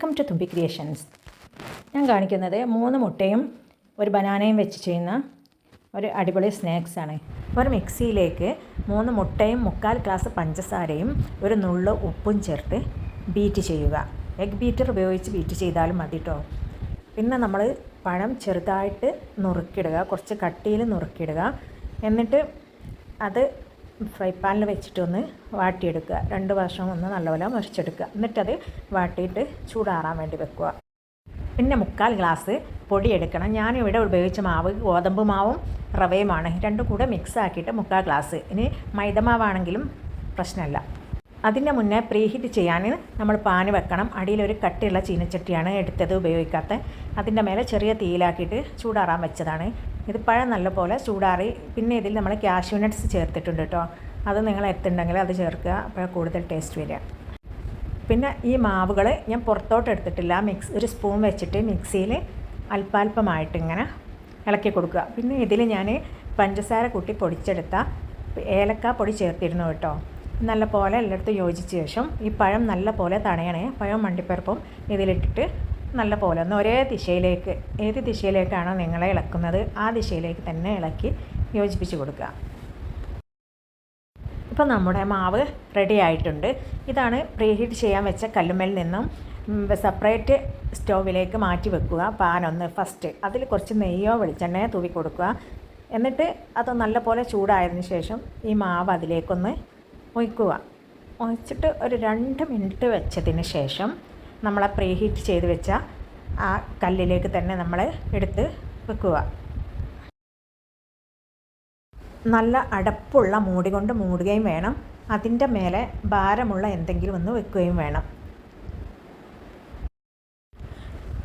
Welcome to തുമ്പി creations. ഞാൻ കാണിക്കുന്നത് മൂന്ന് മുട്ടയും ഒരു ബനാനയും വെച്ച് ചെയ്യുന്ന ഒരു അടിപൊളി സ്നാക്സാണ് ഒരു മിക്സിയിലേക്ക് മൂന്ന് മുട്ടയും മുക്കാൽ ഗ്ലാസ് പഞ്ചസാരയും ഒരു നുള്ളു ഉപ്പും ചേർത്ത് ബീറ്റ് ചെയ്യുക. എഗ് ബീറ്റർ ഉപയോഗിച്ച് ബീറ്റ് ചെയ്താലും മതി കേട്ടോ പിന്നെ നമ്മൾ പഴം ചെറുതായിട്ട് നുറുക്കിടുക കുറച്ച് കട്ടിയിൽ നുറുക്കിടുക എന്നിട്ട് അത് ഫ്രൈ പാനിൽ വെച്ചിട്ടൊന്ന് വാട്ടിയെടുക്കുക. രണ്ട് വർഷം ഒന്ന് നല്ലപോലെ മുറിച്ചെടുക്കുക. എന്നിട്ടത് വാട്ടിയിട്ട് ചൂടാറാൻ വേണ്ടി വെക്കുക. പിന്നെ മുക്കാൽ ഗ്ലാസ് പൊടിയെടുക്കണം. ഞാനിവിടെ ഉപയോഗിച്ച മാവ് ഗോതമ്പ് മാവും റവയുമാണ്. രണ്ടും കൂടെ മിക്സ് ആക്കിയിട്ട് മുക്കാൽ ഗ്ലാസ്. ഇനി മൈദമാവാണെങ്കിലും പ്രശ്നമല്ല. അതിന്റെ മുന്നേ പ്രീഹീറ്റ് ചെയ്യാൻ നമ്മൾ പാന് വെക്കണം. അടിയിലൊരു കട്ടിയുള്ള ചീനച്ചട്ടിയാണ് എടുത്തത് ഉപയോഗിക്കാത്ത. അതിന്റെ മേലെ ചെറിയ തീയിലാക്കിയിട്ട് ചൂടാറാൻ വെച്ചതാണ്. ഇത് പഴം നല്ലപോലെ ചൂടാറി പിന്നെ ഇതിൽ നമ്മൾ കാഷ്യൂ നട്ട്സ് ചേർത്തിട്ടുണ്ട് കേട്ടോ. അത് നിങ്ങൾ എത്തുണ്ടെങ്കിൽ അത് ചേർക്കുക. അപ്പോൾ കൂടുതൽ ടേസ്റ്റ് വരിക. പിന്നെ ഈ മാവുകൾ ഞാൻ പുറത്തോട്ട് എടുത്തിട്ടില്ല. മിക്സ് ഒരു സ്പൂൺ വെച്ചിട്ട് മിക്സിയിൽ അല്പാൽപമായിട്ട് ഇങ്ങനെ ഇളക്കി കൊടുക്കുക. പിന്നെ ഇതിൽ ഞാൻ പഞ്ചസാര കൂട്ടി പൊടിച്ചെടുത്ത ഏലക്ക പൊടി ചേർത്തിരുന്നു കേട്ടോ. നല്ല പോലെ എല്ലായിടത്തും യോജിച്ച ശേഷം ഈ പഴം നല്ല പോലെ തണയണേ പഴം മണ്ടിപ്പരപ്പും ഇതിലിട്ടിട്ട് നല്ല പോലെ ഒന്ന് ഒരേ ദിശയിലേക്ക് ഏത് ദിശയിലേക്കാണോ നിങ്ങളെ ഇളക്കുന്നത് ആ ദിശയിലേക്ക് തന്നെ ഇളക്കി യോജിപ്പിച്ച് കൊടുക്കുക. ഇപ്പോൾ നമ്മുടെ മാവ് റെഡി ആയിട്ടുണ്ട്. ഇതാണ് പ്രീഹീറ്റ് ചെയ്യാൻ വെച്ച കല്ലുമ്മൽ നിന്നും സെപ്പറേറ്റ് സ്റ്റോവിലേക്ക് മാറ്റി വെക്കുക പാനൊന്ന് ഫസ്റ്റ് അതിൽ കുറച്ച് നെയ്യോ വെളിച്ചെണ്ണയോ തൂവി കൊടുക്കുക. എന്നിട്ട് അത് നല്ലപോലെ ചൂടായതിന് ശേഷം ഈ മാവ് അതിലേക്കൊന്ന് ഒഴിക്കുക. ഒഴിച്ചിട്ട് ഒരു രണ്ട് മിനിറ്റ് വെച്ചതിന് ശേഷം നമ്മൾ ആ പ്രീഹീറ്റ് ചെയ്ത് വെച്ച ആ കല്ലിലേക്ക് തന്നെ നമ്മൾ എടുത്ത് വെക്കുക. നല്ല അടപ്പുള്ള മൂടി കൊണ്ട് മൂടുകയും വേണം. അതിന്റെ മേലെ ഭാരമുള്ള എന്തെങ്കിലും ഒന്ന് വെക്കുകയും വേണം.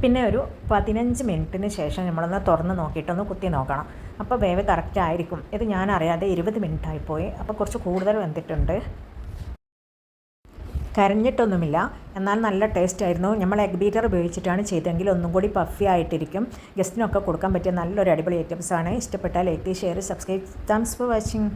പിന്നെ ഒരു പതിനഞ്ച് മിനിറ്റിന് ശേഷം നമ്മളൊന്ന് തുറന്ന് നോക്കിയിട്ടൊന്ന് കുത്തി നോക്കണം. അപ്പോൾ വേവ് കറക്റ്റ് ആയിരിക്കും. ഇത് ഞാൻ അറിയാതെ ഇരുപത് മിനിറ്റ് ആയിപ്പോയി അപ്പോൾ കുറച്ച് കൂടുതൽ വെന്തിട്ടുണ്ട്. കരഞ്ഞിട്ടൊന്നുമില്ല. എന്നാൽ നല്ല ടേസ്റ്റ് ആയിരുന്നു. നമ്മൾ എഗ് ബീറ്റർ ഉപയോഗിച്ചിട്ടാണ് ചെയ്തതെങ്കിൽ ഒന്നും കൂടി പഫി ആയിട്ടിരിക്കും. ഗസ്റ്റിനൊക്കെ കൊടുക്കാൻ പറ്റിയ നല്ലൊരു അടിപൊളി ഐറ്റംസ് ആണ്. ഇഷ്ടപ്പെട്ടാൽ like share subscribe thanks for watching